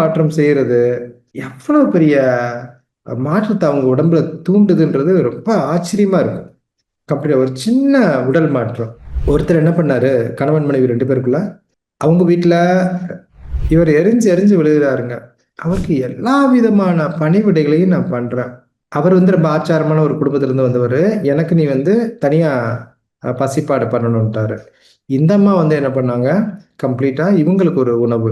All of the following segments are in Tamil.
மாற்றம் செய்யறது எவ்வளவு பெரிய மாற்றத்தை அவங்க உடம்புல தூண்டுதுன்றது ரொம்ப ஆச்சரியமா இருக்கும் கம்ப்ளீட் ஒரு சின்ன உடல் மாற்றம். ஒருத்தர் என்ன பண்ணாரு கணவன் மனைவி ரெண்டு பேருக்குள்ள அவங்க வீட்டில் இவர் எரிஞ்சு எரிஞ்சு விழுகிறாருங்க. அவருக்கு எல்லா விதமான பணிவிடைகளையும் நான் பண்றேன். அவர் வந்து ரொம்ப ஆச்சாரமான ஒரு குடும்பத்திலிருந்து வந்தவர். எனக்கு நீ வந்து தனியா பசிப்பாடு பண்ணணுன்ட்டாரு இந்த அம்மா வந்து என்ன பண்ணாங்க கம்ப்ளீட்டா இவங்களுக்கு ஒரு உணவு.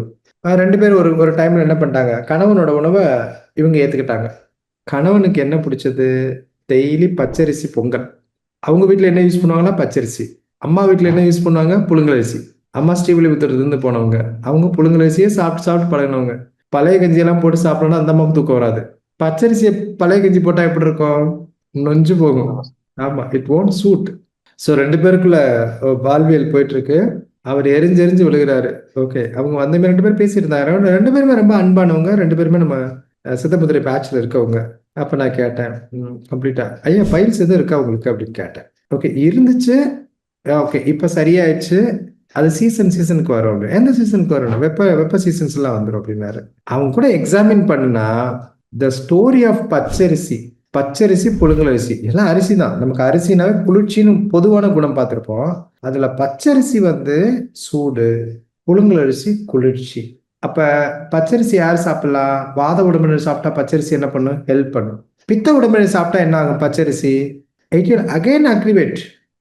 ரெண்டு பேரும் ஒரு ஒரு டைம்ல என்ன பண்ணிட்டாங்க? கணவனோட உணவை இவங்க ஏத்துக்கிட்டாங்க. கணவனுக்கு என்ன பிடிச்சது? டெய்லி பச்சரிசி பொங்கல். அவங்க வீட்டில் என்ன யூஸ் பண்ணுவாங்கன்னா பச்சரிசி. அம்மா வீட்டில் என்ன யூஸ் பண்ணுவாங்க? புழுங்கலரிசி அம்மா ஸ்ரீவில்லிபுத்தூர்லேருந்து போனவங்க. அவங்க புழுங்கலரிசியே சாப்பிட்டு சாப்பிட்டு பழகினவங்க. பழைய கஞ்சியெல்லாம் போட்டு சாப்பிடணும்னா அந்த அம்மாவுக்கு தூக்கம் வராது. பச்சரிசியை பழைய கஞ்சி போட்டால் எப்படி இருக்கும்? நொஞ்சு போகும். ஆமாம் இட் ஓன்ட் சூட் ஸோ ரெண்டு பேருக்குள்ள வாழ்வியல் போயிட்டு இருக்கு. அவர் எரிஞ்சு எரிஞ்சு விழுகிறாரு. ஓகே அவங்க வந்த ரெண்டு பேரும் பேசிட்டு ரெண்டு- ரெண்டு பேருமே ரொம்ப அன்பானவங்க. ரெண்டு பேருமே நம்ம அஹ், சித்தமுத்திரை பேட்ச்ல இருக்கவங்க. அப்ப நான் கேட்டேன். கம்ப்ளீட்டா ஐயா ஃபைல்ஸ் எதுவும் இருக்கா உங்களுக்கு? அப்படின்னு கேட்டேன். ஓகே இருந்துச்சு. ஓகே இப்போ சரியாயிடுச்சு. அது சீசன் சீசனுக்கு வரும் அப்படின்னு. எந்த சீசனுக்கு வரணும் வெப்ப வெப்ப சீசன்ஸ் எல்லாம் வந்துடும் அப்படின்னாரு. அவங்க கூட எக்ஸாமின் பண்ணுனா த ஸ்டோரி ஆஃப் பச்சரிசி பச்சரிசி புழுங்கலரிசி எல்லாம் அரிசி தான் நமக்கு அரிசினாவே குளிர்ச்சின்னு பொதுவான குணம் பார்த்துருப்போம். அதில் பச்சரிசி வந்து சூடு புழுங்கலரிசி குளிர்ச்சி. அப்போ பச்சரிசி யார் சாப்பிடலாம் வாத உடம்புல சாப்பிட்டா பச்சரிசி என்ன பண்ணும்? ஹெல்ப் பண்ணும். பித்த உடம்புல சாப்பிட்டா என்ன ஆகும்? பச்சரிசி. இட் அகைன் அக்ரிவேட்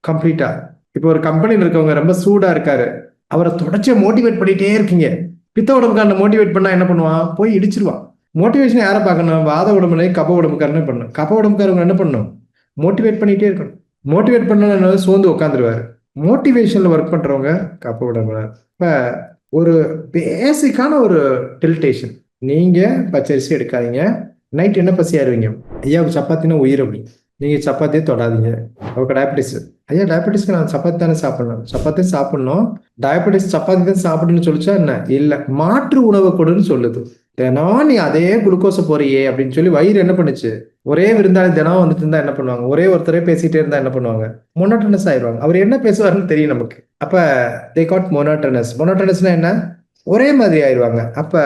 கம்ப்ளீட்டா இப்போ ஒரு கம்பெனியில் இருக்கவங்க ரொம்ப சூடாக இருக்காரு. அவரை தொடர்ச்சியாக மோட்டிவேட் பண்ணிட்டே இருக்கீங்க. பித்த உடம்புக்காரனை மோட்டிவேட் பண்ணா என்ன பண்ணுவான்? போய் இடிச்சிருவான். மோட்டிவேஷன் யாரை பார்க்கணும்? வாத உடம்புலே கப உடம்புக்காரனே பண்ணணும். கப உடம்புக்காரங்க என்ன பண்ணணும்? மோட்டிவேட் பண்ணிகிட்டே இருக்கணும். மோட்டிவேட் பண்ண சோர்ந்து உட்காந்துருவார் மோட்டிவேஷனில் ஒர்க் பண்ணுறவங்க கப்ப உடம்புல. இப்போ ஒரு பேசிக்கான ஒரு டில்டேஷன் நீங்கள் பச்சரிசி எடுக்காதீங்க. நைட் என்ன பசி ஆயிருவீங்க ஐயா சப்பாத்தினா உயிர் அப்படி. நீங்கள் சப்பாத்தியே தொடாதீங்க. அவங்க டயபெட்டிஸ் ஐயா டயபெட்டிஸ்க்கு நான் சப்பாத்தி தானே சாப்பிடணும். சப்பாத்தியும் சாப்பிடணும். டயபெட்டிஸ் சப்பாத்தி தான் சாப்பிடணும்னு சொல்லிச்சா என்ன? இல்லை. மாற்று உணவை கொடுன்னு சொல்லுது. தினம் நீ அதே குளுக்கோஸை போறியே அப்படின்னு சொல்லி வயிறு என்ன பண்ணுச்சு? ஒரே விருந்தாளி தினம் வந்துட்டு இருந்தா என்ன பண்ணுவாங்க? ஒரே ஒருத்தரே பேசிட்டே இருந்தா என்ன பண்ணுவாங்க? மொனோட்டனஸ் ஆயிடுவாங்க. அவர் என்ன பேசுவாருன்னு தெரியும் நமக்கு. அப்ப தே காட் மொனோட்டனஸ் மொனோட்டனஸ்னா என்ன? ஒரே மாதிரி ஆயிடுவாங்க. அப்ப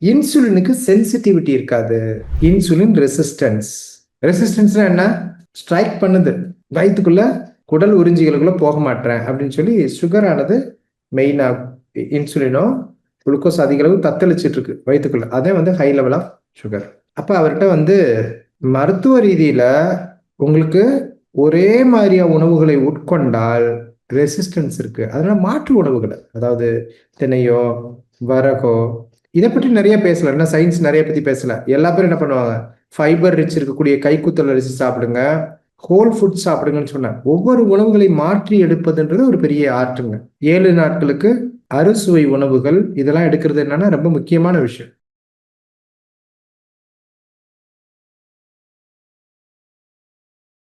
இன்சுலினுக்கு சென்சிட்டிவிட்டி இருக்காது. இன்சுலின் ரெசிஸ்டன்ஸ் ரெசிஸ்டன்ஸ்னா என்ன? ஸ்ட்ரைக் பண்ணுது. வயிற்றுக்குள்ள குடல் உறிஞ்சிகளுக்குள்ள போக மாட்டேன் அப்படின்னு சொல்லி சுகர் ஆனது மெயினா இன்சுலினோ குளுக்கோஸ் அதிக அளவு தத்தளிச்சிட்டு இருக்கு வயிற்றுக்குள்ள அதே வந்து ஹை லெவல் ஆஃப் சுகர் அப்போ அவர்கிட்ட வந்து மருத்துவ ரீதியில உங்களுக்கு ஒரே மாதிரியா உணவுகளை உட்கொண்டால் ரெசிஸ்டன்ஸ் இருக்கு. அதனால மாற்று உணவுகளை அதாவது தினையோ வரகோ இதை பற்றி நிறைய பேசல. என்ன சயின்ஸ் நிறைய பத்தி பேசல. எல்லா பேரும் என்ன பண்ணுவாங்க? ஃபைபர் ரிச் இருக்கக்கூடிய கைக்குத்தல் அரிசி சாப்பிடுங்க. ஹோல் ஃபுட் சாப்பிடுங்கன்னு சொன்னேன் ஒவ்வொரு உணவுகளை மாற்றி எடுப்பதுன்றது ஒரு பெரிய ஆர்ட்டுங்க ஏழு நாட்களுக்கு அறுசுவை உணவுகள் இதெல்லாம் எடுக்கிறது என்னன்னா ரொம்ப முக்கியமான விஷயம்.